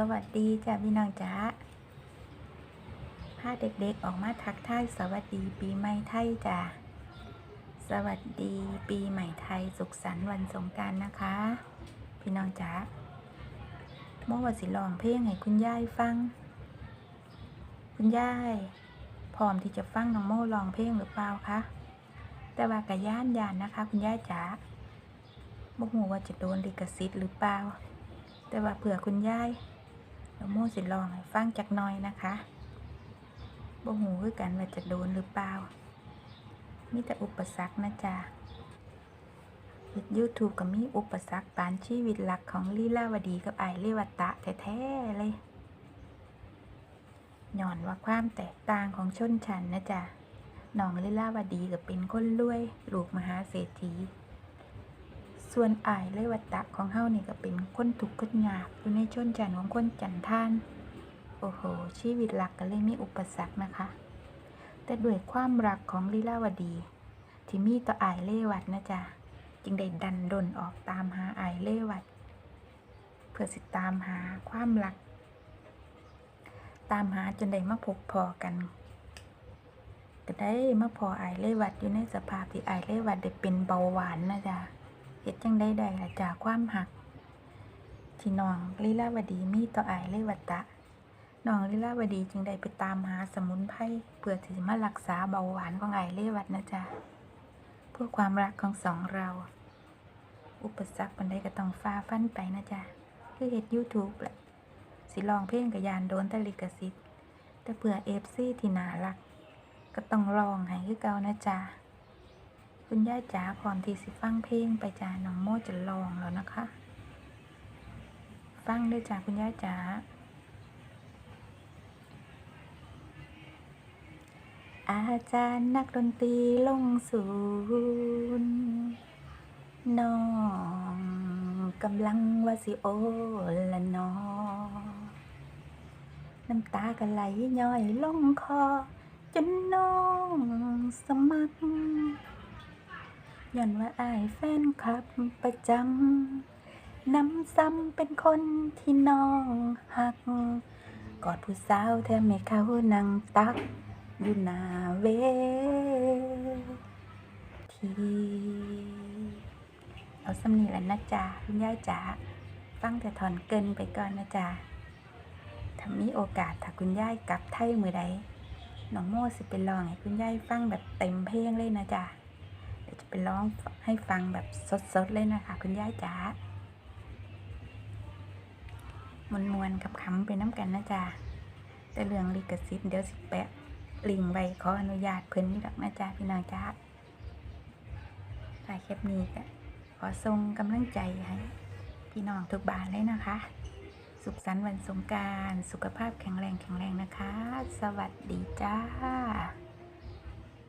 สวัสดีจ้ะพี่น้องจ้าพาเด็กๆออกมาทักทายสวัสดีปีใหม่ไทยจ้ะ สวัสดีปีใหม่ไทยสุขสันต์วันสงการนะคะ พี่น้องจ้าเมื่อวันสิลองเพลงให้คุณยายฟัง คุณยายพร้อมที่จะฟังน้องโม่ลองเพลงหรือเปล่าคะ แต่ว่ากะย่านยานนะคะ คุณยายจ๋าบ่ฮู้ว่าจะโดนลิขสิทธิ์หรือเปล่า แต่ว่าเผื่อคุณยาย น้องโมสิลองให้ฟังจักหน่อยนะคะบ่หูคือกันว่าจะโดนหรือเปล่า มีแต่อุปสรรคนะจ๊ะเฮ็ดยูทูบก็มีอุปสรรคปานชีวิตหลักของลีลาวดีกับไอเลวัตตะแท้ๆเลยย้อนว่าความแตกต่างของชนชั้นนะจ๊ะน้องลีลาวดีก็เป็นคนรวย ลูกมหาเศรษฐี ส่วนอายเลยวัตตะของเฮานี่ก็เป็นคนทุกข์คนยากอยู่ในชนชั้นของคนจันทาน โอ้โห ชีวิตหลักก็เลยมีอุปสรรคนะคะ แต่ด้วยความรักของลีลาวดี ที่มีต่ออายเลวัตนะจ๊ะจึงได้ดันดนออกตามหาอายเลวัตเพื่อสิตามหาความรัก ตามหาจนได้มาพบพอกันก็ได้มาพออายเลวัตอยู่ในสภาพที่อายเลวัตได้เป็นเบาหวานนะจ๊ะ เฮ็ดจังได้ได้ละจากความหัก ที่น้องลีลาวดีมีต่ออายเลวัตตะน้องลีลาวดีจึงได้ไปตามหาสมุนไพรเพื่อที่จะมารักษาเบาหวานของอายเลวัตนะจ๊ะเพื่อความรักของสองเรา อุปสรรคบันไดก็ต้องฝ่าฟันไปนะจ๊ะคือเฮ็ด YouTube แหละสิลองเพลงกับยานโดนแตลิกสิทธิ์แต่เพื่อเอฟซีที่น่ารัก ก็ต้องลองให้คือเก่านะจ๊ะ คุณย่าจ๋าพร้อมที่สิฟังเพลงไปจ้าน้องโมจะลองแล้วนะคะ ฟังด้วยจ้าคุณย่าจ๋าอาจารย์นักดนตรีลงศูนย์น้องกำลังว่าสิโอละนอน้ำตาก็ไหลย้อยลงคอจนน้องสมัคร ย้อนว่าอายแฟนคลับประจำน้ำซ้ำเป็นคนที่น้องหัก กอดผู้สาวแทบไม่เขานั่งตัก อยู่หน้าเวทีเอาสำนีแหล้วนะจ๊ะคุณย่าจ๋าฟังแต่ถอนเกินไปก่อนนะจ๊ะถ้ามีโอกาสถ้าคุณย่ายกลับไทยมือใดน้องโมสิไปลองให้คุณย่ายฟังแบบเต็มเพลงเลยนะจ๊ะ ร้องให้ฟังแบบสดๆเลยนะคะ คุณย่าจ๋ามวนมวนๆกับคำไปน้ำกันนะจ๊ะแต่เรื่องลิขสิทธิ์เดี๋ยวสิแปะลิงก์ไว้ขออนุญาตเพิ่นนี่ดอกนะจ๊ะพี่น้องจ๊ะถ่ายคลิปนี้ก็ขอส่งกำลังใจให้พี่น้องทุกบ้านเลยนะคะ สุขสันต์วันสงการ สุขภาพแข็งแรงแข็งแรงนะคะ สวัสดีจ้า